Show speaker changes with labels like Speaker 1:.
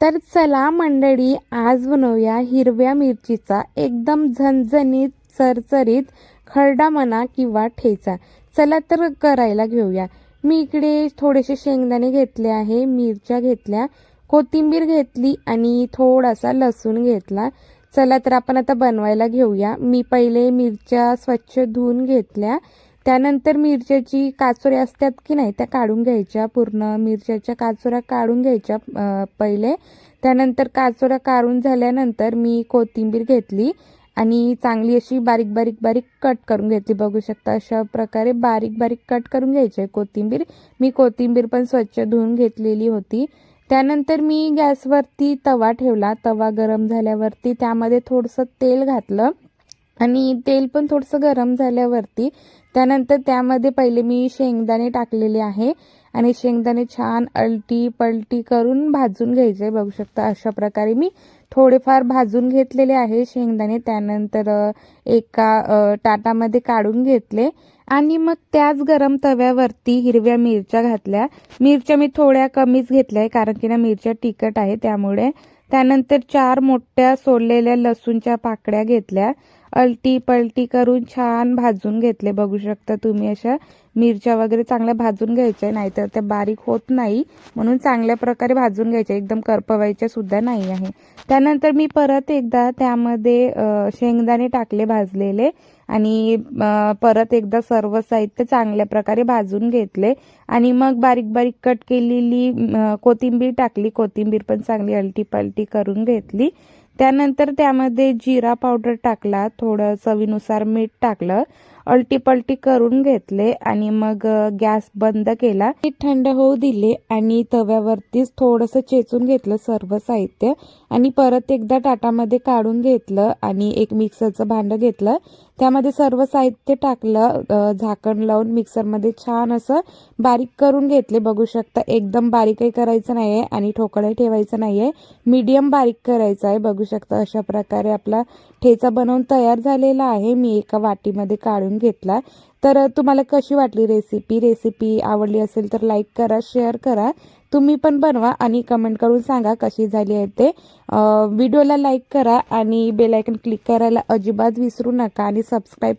Speaker 1: तर चला मंडळी आज बनवूया हिरव्या मिरचीचा एकदम झणझणीत चरचरीत खरडा म्हणा किंवा ठेचा. चला तर करायला घेऊया. मी इकडे थोडेसे शेंगदाणे घेतले आहे मिरच्या घेतल्या कोथिंबीर घेतली आणि थोडासा लसूण घेतला. चला तर आपण आता बनवायला घेऊया. मी पहिले मिरच्या स्वच्छ धुवून घेतल्या. त्यानंतर मिरच्याची काचोऱ्या असतात की नाही त्या काढून घ्यायच्या पूर्ण. मिरच्याच्या काचोऱ्या काढून घ्यायच्या पहिले. त्यानंतर काचोऱ्या काढून झाल्यानंतर मी कोथिंबीर घेतली आणि चांगली अशी बारीक बारीक बारीक कट करून घेतली. बघू शकता अशा प्रकारे बारीक बारीक कट करून घ्यायची आहे कोथिंबीर. मी कोथिंबीर पण स्वच्छ धुवून घेतलेली होती. त्यानंतर मी गॅसवरती तवा ठेवला. तवा गरम झाल्यावरती त्यामध्ये थोडंसं तेल घातलं. आणि तेल पण थोडंसं गरम झाल्यावरती त्यानंतर त्यामध्ये पहिले मी शेंगदाणे टाकलेले आहे. आणि शेंगदाणे छान अलटी पलटी करून भाजून घ्यायचे. बघू शकता अशा प्रकारे मी थोडेफार भाजून घेतलेले आहे शेंगदाणे. त्यानंतर एका टाटामध्ये काढून घेतले. आणि मग त्याच गरम तव्यावरती हिरव्या मिरच्या घातल्या. मिरच्या मी थोड्या कमीच घेतल्या आहे कारण की ना मिरच्या तिखट आहे त्यामुळे. त्यानंतर चार मोठ्या सोडलेल्या लसूणच्या पाकड्या घेतल्या. अलटी पलटी करून छान भाजून घेतले. बघू शकता तुम्ही अशा मिरच्या वगैरे चांगल्या भाजून घ्यायच्या नाहीतर त्या बारीक होत नाही. म्हणून चांगल्या प्रकारे भाजून घ्यायच्या. एकदम करपवायच्या सुद्धा नाही आहे. त्यानंतर मी परत एकदा त्यामध्ये शेंगदाणे टाकले भाजलेले आणि परत एकदा सर्व साहित्य चांगल्या प्रकारे भाजून घेतले. आणि मग बारीक बारीक कट केलेली कोथिंबीर टाकली. कोथिंबीर पण चांगली अलटी पलटी करून घेतली. त्यानंतर त्यामध्ये जिरा पावडर टाकला थोडं चवीनुसार मीठ टाकलं. अलटीपलटी करून घेतले आणि मग गॅस बंद केला. थंड होऊ दिले आणि तव्यावरतीच थोडंसं चेचून घेतलं सर्व साहित्य आणि परत एकदा टाटामध्ये काढून घेतलं आणि एक मिक्सरचं भांडं घेतलं. त्यामध्ये सर्व साहित्य टाकलं झाकण लावून मिक्सरमध्ये छान असं बारीक करून घेतले. बघू शकता एकदम बारीकही करायचं नाही आहे आणि ठोकळही ठेवायचं नाही आहे मीडियम बारीक करायचं आहे. बघू शकता अशा प्रकारे आपला ठेचा बनवून तयार झालेला आहे. मी एका वाटीमध्ये काढून घेतला तर तुम्हाला कशी वाटली रेसिपी रेसिपी आवडली असेल तर लाईक करा शेअर करा. तुम्ही पण बनवा आणि कमेंट करून सांगा कशी झाली आहे ते. व्हिडिओला लाईक करा आणि बेलायकन क्लिक करायला अजिबात विसरू नका आणि सबस्क्राईब